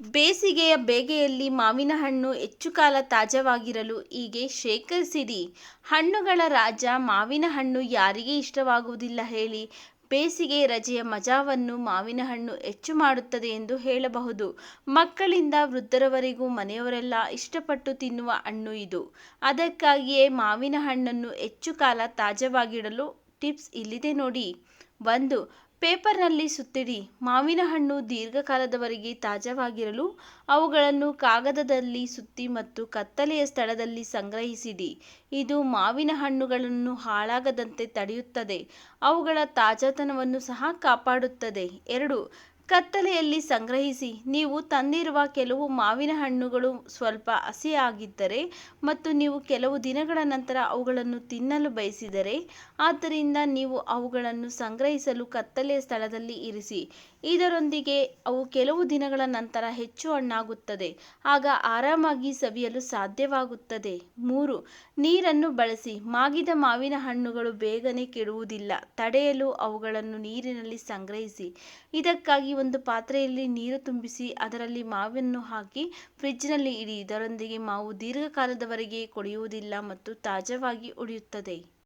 ಬೇಸಿಗೆಯ ಬೇಗೆಯಲ್ಲಿ ಮಾವಿನ ಹಣ್ಣು ಹೆಚ್ಚು ಕಾಲ ತಾಜಾವಾಗಿರಲು ಹೀಗೆ ಶೇಖರಿಸಿಡಿ ಹಣ್ಣುಗಳ ರಾಜ ಮಾವಿನ ಹಣ್ಣು ಯಾರಿಗೆ ಇಷ್ಟವಾಗುವುದಿಲ್ಲ ಹೇಳಿ. ಬೇಸಿಗೆ ರಜೆಯ ಮಜಾವನ್ನು ಮಾವಿನ ಹಣ್ಣು ಹೆಚ್ಚು ಮಾಡುತ್ತದೆ ಎಂದು ಹೇಳಬಹುದು. ಮಕ್ಕಳಿಂದ ವೃದ್ಧರವರೆಗೂ ಮನೆಯವರೆಲ್ಲ ಇಷ್ಟಪಟ್ಟು ತಿನ್ನುವ ಹಣ್ಣು ಇದು. ಅದಕ್ಕಾಗಿಯೇ ಮಾವಿನ ಹಣ್ಣನ್ನು ಹೆಚ್ಚು ಕಾಲ ತಾಜಾವಾಗಿಡಲು ಟಿಪ್ಸ್ ಇಲ್ಲಿದೆ ನೋಡಿ. ಒಂದು, ಪೇಪರ್ನಲ್ಲಿ ಸುತ್ತಿಡಿ ಮಾವಿನ ಹಣ್ಣು ದೀರ್ಘಕಾಲದವರೆಗೆ ತಾಜಾವಾಗಿರಲು ಅವುಗಳನ್ನು ಕಾಗದದಲ್ಲಿ ಸುತ್ತಿ ಮತ್ತು ಕತ್ತಲೆಯ ಸ್ಥಳದಲ್ಲಿ ಸಂಗ್ರಹಿಸಿಡಿ. ಇದು ಮಾವಿನ ಹಣ್ಣುಗಳನ್ನು ಹಾಳಾಗದಂತೆ ತಡೆಯುತ್ತದೆ. ಅವುಗಳ ತಾಜಾತನವನ್ನು ಸಹ ಕಾಪಾಡುತ್ತದೆ. ಎರಡು ಕತ್ತಲೆಯಲ್ಲಿ ಸಂಗ್ರಹಿಸಿ, ನೀವು ತಂದಿರುವ ಕೆಲವು ಮಾವಿನ ಹಣ್ಣುಗಳು ಸ್ವಲ್ಪ ಹಸಿಯಾಗಿದ್ದರೆ ಮತ್ತು ನೀವು ಕೆಲವು ದಿನಗಳ ನಂತರ ಅವುಗಳನ್ನು ತಿನ್ನಲು ಬಯಸಿದರೆ, ಆದ್ದರಿಂದ ನೀವು ಅವುಗಳನ್ನು ಸಂಗ್ರಹಿಸಲು ಕತ್ತಲೆಯ ಸ್ಥಳದಲ್ಲಿ ಇರಿಸಿ. ಇದರೊಂದಿಗೆ ಅವು ಕೆಲವು ದಿನಗಳ ನಂತರ ಹೆಚ್ಚು ಹಣ್ಣಾಗುತ್ತದೆ, ಆಗ ಆರಾಮಾಗಿ ಸವಿಯಲು ಸಾಧ್ಯವಾಗುತ್ತದೆ. ಮೂರು, ನೀರನ್ನು ಬಳಸಿ. ಮಾಗಿದ ಮಾವಿನ ಹಣ್ಣುಗಳು ಬೇಗನೆ ಕೆಡುವುದಿಲ್ಲ. ತಡೆಯಲು ಅವುಗಳನ್ನು ನೀರಿನಲ್ಲಿ ಸಂಗ್ರಹಿಸಿ. ಇದಕ್ಕಾಗಿ ಒಂದು ಪಾತ್ರೆಯಲ್ಲಿ ನೀರು ತುಂಬಿಸಿ ಅದರಲ್ಲಿ ಮಾವನ್ನು ಹಾಕಿ ಫ್ರಿಡ್ಜ್ನಲ್ಲಿ ಇಡಿ. ಇದರೊಂದಿಗೆ ಮಾವು ದೀರ್ಘಕಾಲದವರೆಗೆ ಕೊಳೆಯುವುದಿಲ್ಲ ಮತ್ತು ತಾಜಾವಾಗಿ ಉಳಿಯುತ್ತದೆ.